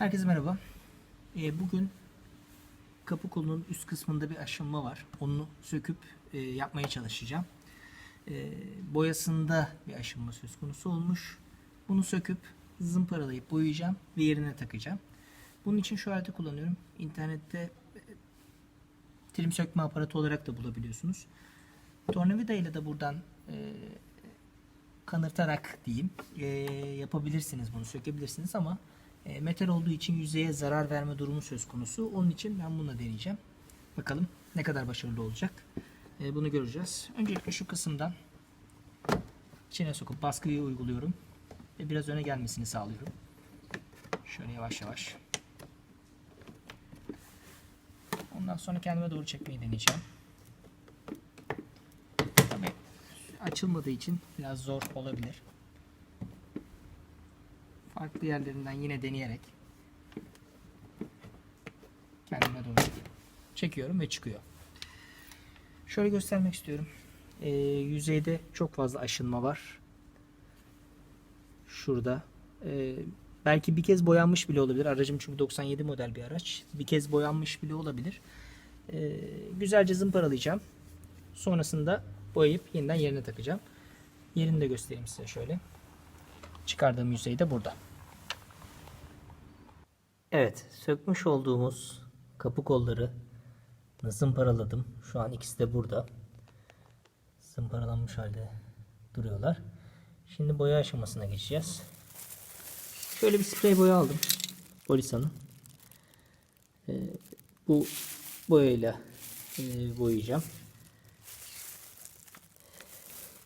Herkese merhaba. Ee, bugün kapı kolunun üst kısmında bir aşınma var. Onu söküp e, yapmaya çalışacağım. Ee, boyasında bir aşınma söz konusu olmuş. Bunu söküp zımparalayıp boyayacağım ve yerine takacağım. Bunun için şu aleti kullanıyorum. İnternette e, trim sökme aparatı olarak da bulabiliyorsunuz. Tornavida ile de buradan e, kanırtarak diyeyim e, yapabilirsiniz bunu sökebilirsiniz ama e, metal olduğu için yüzeye zarar verme durumu söz konusu. Onun için ben bunu deneyeceğim. Bakalım ne kadar başarılı olacak. E, bunu göreceğiz. Öncelikle şu kısımdan içine sokup baskıyı uyguluyorum. Ve biraz öne gelmesini sağlıyorum. Şöyle yavaş yavaş. Ondan sonra kendime doğru çekmeyi deneyeceğim. Tabii açılmadığı için biraz zor olabilir. Farklı yerlerinden yine deneyerek kendime doğru çekiyorum ve çıkıyor. Şöyle göstermek istiyorum. Ee, yüzeyde çok fazla aşınma var. Şurada. Ee, belki bir kez boyanmış bile olabilir. Aracım çünkü 97 model bir araç. Bir kez boyanmış bile olabilir. Ee, güzelce zımparalayacağım. Sonrasında boyayıp yeniden yerine takacağım. Yerini de göstereyim size şöyle. Çıkardığım yüzey de burada. Evet, sökmüş olduğumuz kapı kolları zımparaladım. Şu an ikisi de burada. Zımparalanmış halde duruyorlar. Şimdi boya aşamasına geçeceğiz. Şöyle bir sprey boya aldım. Bolisa'nın. Ee, bu boyayla e, boyayacağım.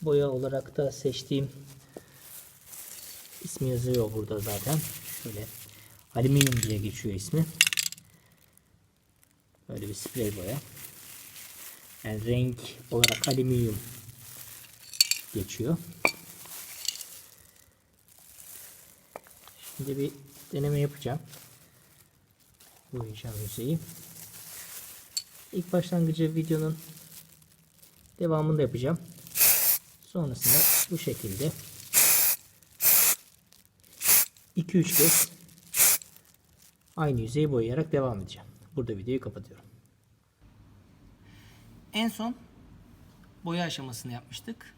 Boya olarak da seçtiğim ismi yazıyor burada zaten. Şöyle alüminyum diye geçiyor ismi. Böyle bir sprey boya. Yani renk olarak alüminyum geçiyor. Şimdi bir deneme yapacağım. Boyayacağım yüzeyi. İlk başlangıcı videonun devamını da yapacağım. Sonrasında bu şekilde 2-3 kez aynı yüzeyi boyayarak devam edeceğim. Burada videoyu kapatıyorum. En son boya aşamasını yapmıştık.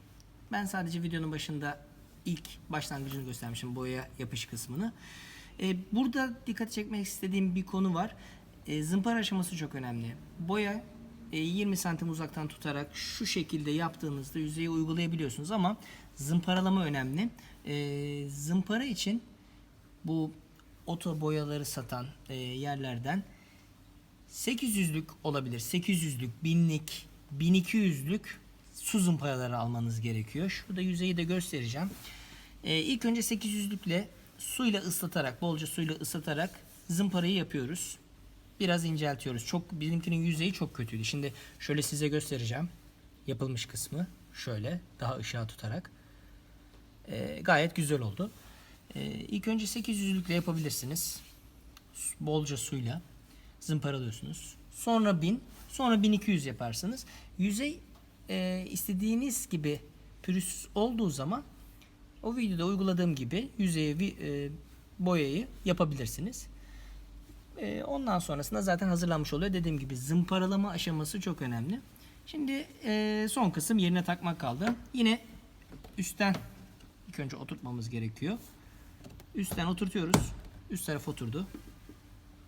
Ben sadece videonun başında ilk başlangıcını göstermişim boya yapış kısmını. Ee, burada dikkat çekmek istediğim bir konu var. Ee, zımpara aşaması çok önemli. Boya e, 20 santim uzaktan tutarak şu şekilde yaptığınızda yüzeyi uygulayabiliyorsunuz ama zımparalama önemli. Ee, zımpara için bu oto boyaları satan e, yerlerden 800'lük olabilir. 800'lük, 1000'lik, 1200'lük su zımparaları almanız gerekiyor. Şurada yüzeyi de göstereceğim. Ee, ilk önce 800'lükle suyla ıslatarak, bolca suyla ıslatarak zımparayı yapıyoruz. Biraz inceltiyoruz. Çok bizimkinin yüzeyi çok kötüydü. Şimdi şöyle size göstereceğim. Yapılmış kısmı şöyle daha ışığa tutarak. Ee, gayet güzel oldu. Ee, ilk önce 800'lükle yapabilirsiniz. Bolca suyla zımparalıyorsunuz. Sonra 1000, sonra 1200 yaparsınız. Yüzey e, istediğiniz gibi pürüzsüz olduğu zaman o videoda uyguladığım gibi yüzeye e, boyayı yapabilirsiniz. E, ondan sonrasında zaten hazırlanmış oluyor. Dediğim gibi zımparalama aşaması çok önemli. Şimdi e, son kısım yerine takmak kaldı. Yine üstten ilk önce oturtmamız gerekiyor. Üstten oturtuyoruz. Üst taraf oturdu.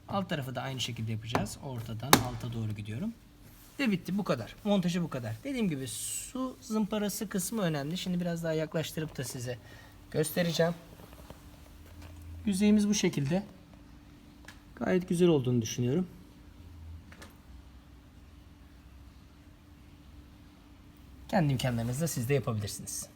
Alt tarafı da aynı şekilde yapacağız. Ortadan alta doğru gidiyorum. Ve bitti bu kadar. Montajı bu kadar. Dediğim gibi su zımparası kısmı önemli. Şimdi biraz daha yaklaştırıp da size göstereceğim. Yüzeyimiz bu şekilde. Gayet güzel olduğunu düşünüyorum. Kendi imkanlarınızla siz de yapabilirsiniz.